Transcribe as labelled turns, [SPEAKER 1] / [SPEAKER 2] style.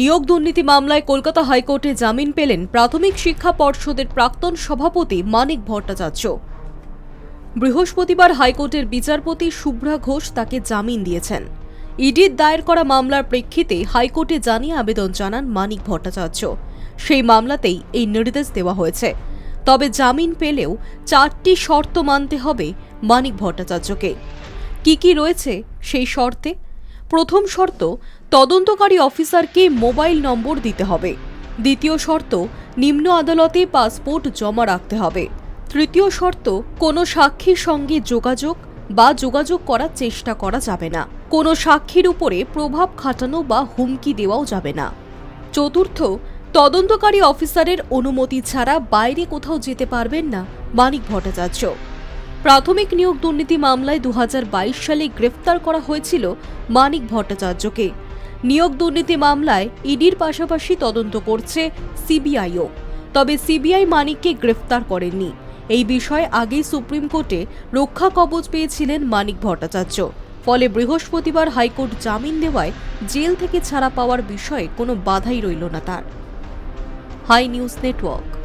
[SPEAKER 1] নিয়োগ দুর্নীতি মামলায় কলকাতা হাইকোর্টে জামিন পেলেন প্রাথমিক শিক্ষা পর্ষদের প্রাক্তন সভাপতি মানিক ভট্টাচার্য। বৃহস্পতিবার হাইকোর্টের বিচারপতি শুভ্রা ঘোষ তাকে জামিন দিয়েছেন। ইডির দায়ের করা মামলার প্রেক্ষিতে হাইকোর্টে জানিয়ে আবেদন জানান মানিক ভট্টাচার্য। সেই মামলাতেই এই নির্দেশ দেওয়া হয়েছে। তবে জামিন পেলেও চারটি শর্ত মানতে হবে মানিক ভট্টাচার্যকে। কি কি রয়েছে সেই শর্তে? প্রথম শর্ত, তদন্তকারী অফিসারকে মোবাইল নম্বর দিতে হবে। দ্বিতীয় শর্ত, নিম্ন আদালতে পাসপোর্ট জমা রাখতে হবে। তৃতীয় শর্ত, কোনো সাক্ষীর সঙ্গে যোগাযোগ বা যোগাযোগ করার চেষ্টা করা যাবে না। কোনো সাক্ষীর উপরে প্রভাব খাটানো বা হুমকি দেওয়াও যাবে না। চতুর্থ, তদন্তকারী অফিসারের অনুমতি ছাড়া বাইরে কোথাও যেতে পারবেন না মানিক ভট্টাচার্য। প্রাথমিক নিয়োগ দুর্নীতি মামলায় দু হাজার বাইশ সালে গ্রেফতার করা হয়েছিল মানিক ভট্টাচার্যকে। নিয়োগ দুর্নীতি মামলায় ইডির পাশাপাশি তদন্ত করছে সিবিআইও। তবে সিবিআই মানিককে গ্রেফতার করেননি এই বিষয়ে আগেই সুপ্রিম কোর্টে রক্ষা কবচ পেয়েছিলেন মানিক ভট্টাচার্য। ফলে বৃহস্পতিবার হাইকোর্ট জামিন দেওয়ায় জেল থেকে ছাড়া পাওয়ার বিষয়ে কোনো বাধাই রইল না তার। Hi news network.